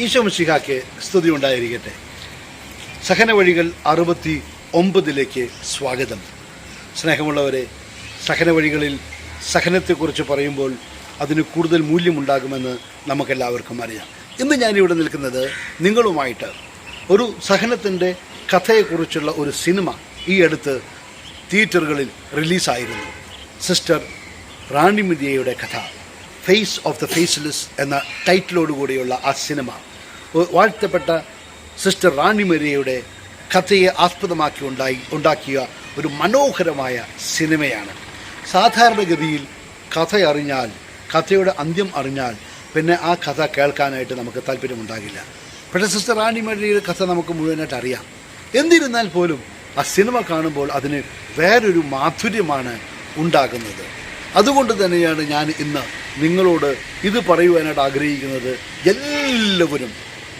ഈശോ മിശിഹാക്ക് സ്തുതി ഉണ്ടായിരിക്കട്ടെ. സഹന വഴികൾ അറുപത്തി ഒമ്പതിലേക്ക് സ്വാഗതം. സ്നേഹമുള്ളവരെ സഹന വഴികളിൽ സഹനത്തെക്കുറിച്ച് പറയുമ്പോൾ അതിന് കൂടുതൽ മൂല്യമുണ്ടാകുമെന്ന് നമുക്കെല്ലാവർക്കും അറിയാം. ഇന്ന് ഞാനിവിടെ നിൽക്കുന്നത് നിങ്ങളുമായിട്ട് ഒരു സഹനത്തിന്റെ കഥയെക്കുറിച്ചുള്ള ഒരു സിനിമ ഈ അടുത്ത് തിയേറ്ററുകളിൽ റിലീസായിരുന്നു. സിസ്റ്റർ റാണി മിതിയയുടെ കഥ ഫേസ് ഓഫ് ദ ഫേസ്ലെസ് എന്ന ടൈറ്റിലോടുകൂടിയുള്ള ആ സിനിമ. വാഴ്ത്തപ്പെട്ട സിസ്റ്റർ റാണി മരിയയുടെ കഥയെ ആസ്പദമാക്കി ഉണ്ടായി ഉണ്ടാക്കിയ ഒരു മനോഹരമായ സിനിമയാണ്. സാധാരണഗതിയിൽ കഥ അറിഞ്ഞാൽ കഥയുടെ അന്ത്യം അറിഞ്ഞാൽ പിന്നെ ആ കഥ കേൾക്കാനായിട്ട് നമുക്ക് താല്പര്യമുണ്ടാകില്ല. പക്ഷേ സിസ്റ്റർ റാണി മരിയയുടെ കഥ നമുക്ക് മുഴുവനായിട്ട് അറിയാം. എന്നിരുന്നാൽ പോലും ആ സിനിമ കാണുമ്പോൾ അതിന് വേറൊരു മാധുര്യമാണ് ഉണ്ടാകുന്നത്. അതുകൊണ്ട് തന്നെയാണ് ഞാൻ ഇന്ന് നിങ്ങളോട് ഇത് പറയുവാനായിട്ട് ആഗ്രഹിക്കുന്നത്. എല്ലാവരും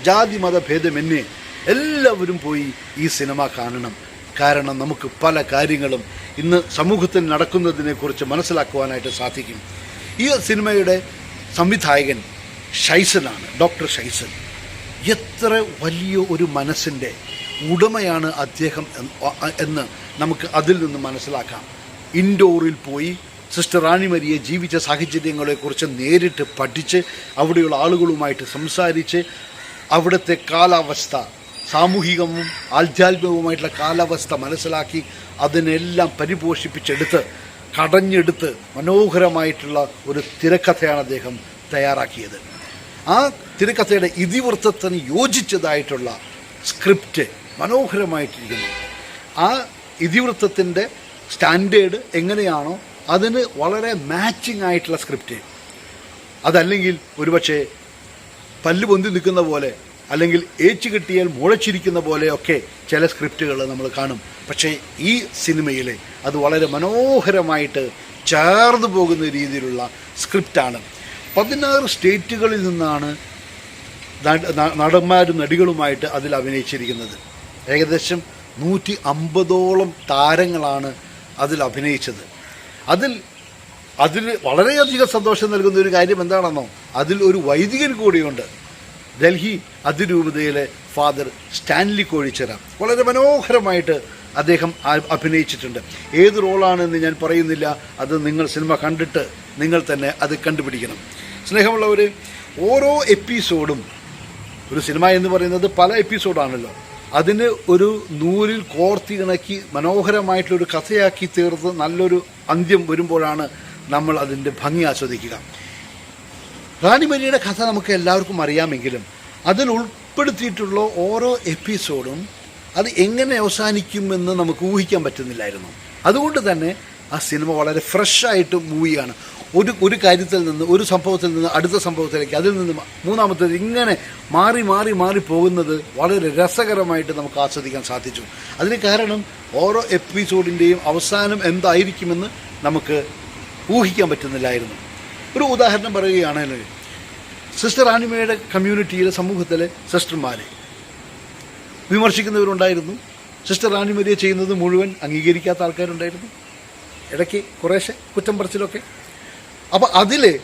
ജാതി മത ഭേദമെന്നേ എല്ലാവരും പോയി ഈ സിനിമ കാണണം. കാരണം നമുക്ക് പല കാര്യങ്ങളും ഇന്ന് സമൂഹത്തിൽ നടക്കുന്നതിനെക്കുറിച്ച് മനസ്സിലാക്കുവാനായിട്ട് സാധിക്കും. ഈ സിനിമയുടെ സംവിധായകൻ ഷൈസനാണ് ഡോക്ടർ ഷൈസൻ എത്ര വലിയ ഒരു മനസ്സിന്റെ ഉടമയാണ് അദ്ദേഹം എന്ന് എന്ന് നമുക്ക് അതിൽ നിന്ന് മനസ്സിലാക്കാം. ഇൻഡോറിൽ പോയി സിസ്റ്റർ റാണിമരിയെ ജീവിച്ച സാഹചര്യങ്ങളെക്കുറിച്ച് നേരിട്ട് പഠിച്ച് അവിടെയുള്ള ആളുകളുമായിട്ട് സംസാരിച്ച് അവിടുത്തെ കാലാവസ്ഥ സാമൂഹികവും ആധ്യാത്മികവുമായിട്ടുള്ള കാലാവസ്ഥ മനസ്സിലാക്കി അതിനെല്ലാം പരിപോഷിപ്പിച്ചെടുത്ത് കടഞ്ഞെടുത്ത് മനോഹരമായിട്ടുള്ള ഒരു തിരക്കഥയാണ് അദ്ദേഹം തയ്യാറാക്കിയത്. ആ തിരക്കഥയുടെ ഇതിവൃത്തത്തിന് യോജിച്ചതായിട്ടുള്ള സ്ക്രിപ്റ്റ് മനോഹരമായിട്ടിരിക്കുന്നു. ആ ഇതിവൃത്തത്തിന്റെ സ്റ്റാൻഡേർഡ് എങ്ങനെയാണോ അതിന് വളരെ മാച്ചിങ് ആയിട്ടുള്ള സ്ക്രിപ്റ്റ്. അതല്ലെങ്കിൽ ഒരുപക്ഷെ പല്ല് പൊന്തി നിൽക്കുന്ന പോലെ അല്ലെങ്കിൽ ഏച്ചു കിട്ടിയാൽ മുളച്ചിരിക്കുന്ന പോലെയൊക്കെ ചില സ്ക്രിപ്റ്റുകൾ നമ്മൾ കാണും. പക്ഷേ ഈ സിനിമയിൽ അത് വളരെ മനോഹരമായിട്ട് ചേർന്ന് പോകുന്ന രീതിയിലുള്ള സ്ക്രിപ്റ്റാണ്. പതിനാറ് സ്റ്റേറ്റുകളിൽ നിന്നാണ് നടന്മാരും നടികളുമായിട്ട് അതിൽ അഭിനയിച്ചിരിക്കുന്നത്. ഏകദേശം നൂറ്റി അമ്പതോളം താരങ്ങളാണ് അതിൽ അഭിനയിച്ചത്. അതിൽ അതിൽ വളരെയധികം സന്തോഷം നൽകുന്ന ഒരു കാര്യം എന്താണെന്നോ അതിൽ ഒരു വൈദികൻ കൂടിയുണ്ട്. ഡൽഹി അതിരൂപതയിലെ ഫാദർ സ്റ്റാൻലി കോഴിച്ചിറ വളരെ മനോഹരമായിട്ട് അദ്ദേഹം അഭിനയിച്ചിട്ടുണ്ട്. ഏത് റോളാണെന്ന് ഞാൻ പറയുന്നില്ല. അത് നിങ്ങൾ സിനിമ കണ്ടിട്ട് നിങ്ങൾ തന്നെ അത് കണ്ടുപിടിക്കണം. സ്നേഹമുള്ളവർ ഓരോ എപ്പിസോഡും ഒരു സിനിമ എന്ന് പറയുന്നത് പല എപ്പിസോഡാണല്ലോ. അതിന് ഒരു നൂലിൽ കോർത്തിണക്കി മനോഹരമായിട്ടുള്ളൊരു കഥയാക്കി തീർത്ത് നല്ലൊരു അന്ത്യം വരുമ്പോഴാണ് നമ്മൾ അതിന്റെ ഭംഗി ആസ്വദിക്കുക. റാണിമരിയുടെ കഥ നമുക്ക് എല്ലാവർക്കും അറിയാമെങ്കിലും അതിൽ ഉൾപ്പെടുത്തിയിട്ടുള്ള ഓരോ എപ്പിസോഡും അത് എങ്ങനെ അവസാനിക്കുമെന്ന് നമുക്ക് ഊഹിക്കാൻ പറ്റുന്നില്ലായിരുന്നു. അതുകൊണ്ട് തന്നെ ആ സിനിമ വളരെ ഫ്രഷായിട്ട് മൂവിയാണ്. ഒരു ഒരു കാര്യത്തിൽ നിന്ന് ഒരു സംഭവത്തിൽ നിന്ന് അടുത്ത സംഭവത്തിലേക്ക് അതിൽ നിന്ന് മൂന്നാമത്തേത് ഇങ്ങനെ മാറി മാറി മാറി പോകുന്നത് വളരെ രസകരമായിട്ട് നമുക്ക് ആസ്വദിക്കാൻ സാധിച്ചു. അതിന് കാരണം ഓരോ എപ്പിസോഡിന്റെയും അവസാനം എന്തായിരിക്കുമെന്ന് നമുക്ക് ഊഹിക്കാൻ പറ്റുന്നില്ലായിരുന്നു. ഒരു ഉദാഹരണം പറയുകയാണെങ്കിൽ സിസ്റ്റർ ആനിമയുടെ കമ്മ്യൂണിറ്റിയിലെ സമൂഹത്തിലെ സിസ്റ്റർമാരെ വിമർശിക്കുന്നവരുണ്ടായിരുന്നു. സിസ്റ്റർ ആനിമരിയെ ചെയ്യുന്നത് മുഴുവൻ അംഗീകരിക്കാത്ത ആൾക്കാരുണ്ടായിരുന്നു. ഇടയ്ക്ക് കുറേശ്ശെ കുറ്റം പറച്ചിലൊക്കെ. അപ്പോൾ അതിൽ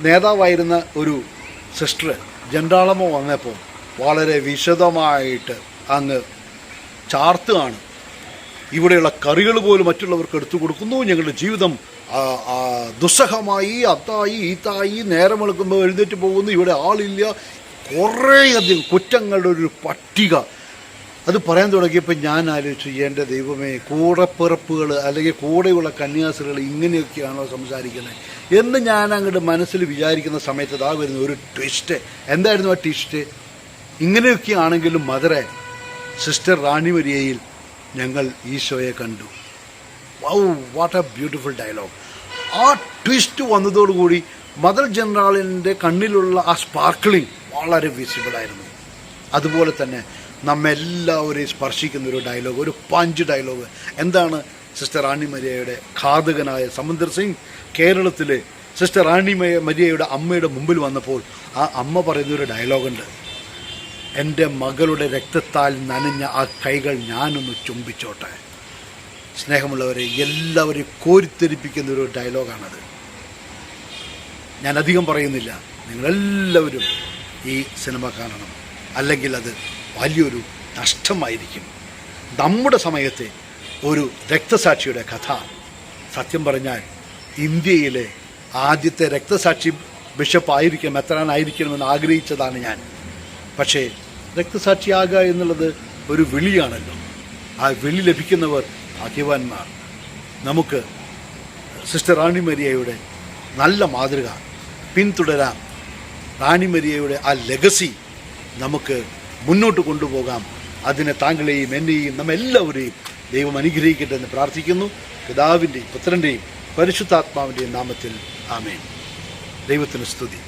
നേതാവായിരുന്ന ഒരു സിസ്റ്റർ ജണ്ടാളമോ വന്നപ്പോൾ വളരെ വിശദമായിട്ട് അങ്ങ് ചാർത്തുകയാണ്. ഇവിടെയുള്ള കറികൾ പോലും മറ്റുള്ളവർക്ക് എടുത്തു കൊടുക്കുന്നു. ഞങ്ങളുടെ ജീവിതം ദുസ്സഹമായി അത്തായി ഈത്തായി നേരം വെളുക്കുമ്പോൾ എഴുന്നേറ്റ് പോകുന്നു. ഇവിടെ ആളില്ല. കുറേയധികം കുറ്റങ്ങളുടെ ഒരു പട്ടിക. അത് പറയാൻ തുടങ്ങിയപ്പോൾ ഞാൻ ആലോചിച്ചു എന്റെ ദൈവമേ കൂടപ്പിറപ്പുകൾ അല്ലെങ്കിൽ കൂടെയുള്ള കന്യാസികൾ ഇങ്ങനെയൊക്കെയാണോ സംസാരിക്കുന്നത്? എന്ന് ഞാൻ അങ്ങോട്ട് മനസ്സിൽ വിചാരിക്കുന്ന സമയത്ത് ഇതാ വരുന്ന ഒരു ട്വിസ്റ്റ് എന്തായിരുന്നു ആ ട്വിസ്റ്റ് ഇങ്ങനെയൊക്കെ ആണെങ്കിലും മദറെ സിസ്റ്റർ റാണിമരിയയിൽ ഞങ്ങൾ ഈശോയെ കണ്ടു. Wow what a beautiful dialogue ആ ട്വിസ്റ്റ് വന്നതോടുകൂടി മദർ ജനറാളിന്റെ കണ്ണിലുള്ള ആ സ്പാർക്കിളിങ് വളരെ വിസിബിളായിരുന്നു അതുപോലെ തന്നെ നമ്മെല്ലാവരെയും സ്പർശിക്കുന്ന ഒരു ഡയലോഗ് ഒരു പഞ്ച് ഡയലോഗ് എന്താണ് സിസ്റ്റർ റാണി മരിയയുടെ ഘാതകനായ സമുദ്ര സിംഗ്? കേരളത്തിലെ സിസ്റ്റർ റാണി മരിയയുടെ അമ്മയുടെ മുമ്പിൽ വന്നപ്പോൾ ആ അമ്മ പറയുന്നൊരു ഡയലോഗുണ്ട് എന്റെ മകളുടെ രക്തത്താൽ നനഞ്ഞ ആ കൈകൾ ഞാനൊന്ന് ചുംബിച്ചോട്ടെ. സ്നേഹമുള്ളവരെ എല്ലാവരെയും കോരിത്തെരിപ്പിക്കുന്ന ഒരു ഡയലോഗാണത് ഞാൻ അധികം പറയുന്നില്ല. നിങ്ങളെല്ലാവരും ഈ സിനിമ കാണണം. അല്ലെങ്കിൽ അത് വലിയൊരു നഷ്ടമായിരിക്കും. നമ്മുടെ സമയത്തെ ഒരു രക്തസാക്ഷിയുടെ കഥ. സത്യം പറഞ്ഞാൽ ഇന്ത്യയിലെ ആദ്യത്തെ രക്തസാക്ഷി ബിഷപ്പ് ആയിരിക്കണം എത്രാനായിരിക്കണമെന്ന് ആഗ്രഹിച്ചതാണ് ഞാൻ. പക്ഷേ രക്തസാക്ഷിയാകുക എന്നുള്ളത് ഒരു വിളിയാണല്ലോ. ആ വിളി ലഭിക്കുന്നവർ ഭാഗ്യവാന്മാർ നമുക്ക് സിസ്റ്റർ റാണി മരിയയുടെ നല്ല മാതൃക പിന്തുടരാം. റാണി മരിയയുടെ ആ ലെഗസി നമുക്ക് മുന്നോട്ട് കൊണ്ടുപോകാം. അതിനെ താങ്കളെയും എന്നെയും നമ്മെല്ലാവരെയും ദൈവം അനുഗ്രഹിക്കട്ടെ എന്ന് പ്രാർത്ഥിക്കുന്നു. പിതാവിന്റെയും പുത്രന്റെയും പരിശുദ്ധാത്മാവിന്റെയും നാമത്തിൽ ആമേൻ. ദൈവത്തിന് സ്തുതി.